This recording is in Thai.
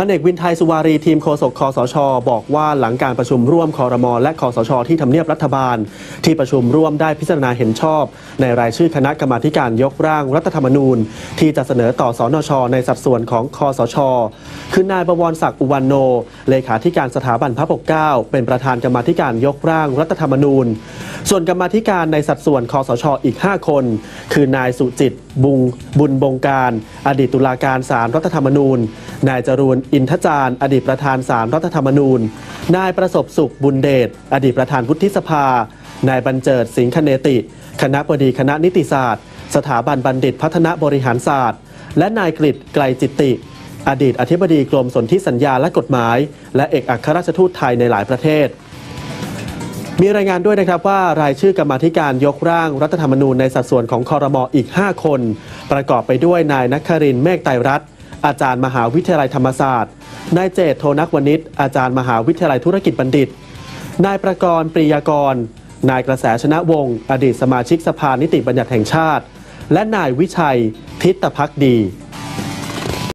พันเอกวินไทยสุวารีทีมโฆษกคอสช บอกว่าหลังการประชุมร่วมคอรมอและคอสช ที่ทำเนียบรัฐบาล ที่ประชุมร่วมได้พิจารณาเห็นชอบ ในรายชื่อคณะกรรมาธิการยกร่างรัฐธรรมนูญ ที่จะเสนอต่อสอนช ในสัดส่วนของคอสช คือนายบวรศักดิ์อุวันโน เลขาธิการสถาบันพระปกเกล้าเป็นประธานกรรมาธิการยกร่างรัฐธรรมนูญ ส่วนกรรมาธิการในสัดส่วนคอสช อีก 5 คน คือนายสุจิตบุงบุญบงการ อดีตตุลาการศาลรัฐธรรมนูญ นายจรูนอินทจารย์อดีตประธานศาลรัฐธรรมนูญ นายประสบสุขบุญเดชอดีตประธานวุฒิสภา นายบรรเจิดสิงคเนติ คณะบดีคณะนิติศาสตร์ สถาบันบัณฑิตพัฒนบริหารศาสตร์ และนายกฤษไกลจิตติ อดีตอธิบดีกรมสนธิสัญญาและกฎหมาย และเอกอัครราชทูตไทยในหลายประเทศมีรายงานด้วยนะครับว่ารายชื่อกรรมธิการยกร่างรัฐธรรมนูญในสัดส่วนของคอรมออีก 5 คน ประกอบไปด้วยนายนักครินเมฆไตรรัตน์ อาจารย์มหาวิทยาลัยธรรมศาสตร์ นายเจตโทนักวณิชอาจารย์มหาวิทยาลัยธุรกิจบัณฑิต นายประกรณ์ปรียากร นายกระแสชนะวงศ์อดีตสมาชิกสภานิติบัญญัติแห่งชาติ และนายวิชัยทิตพักดี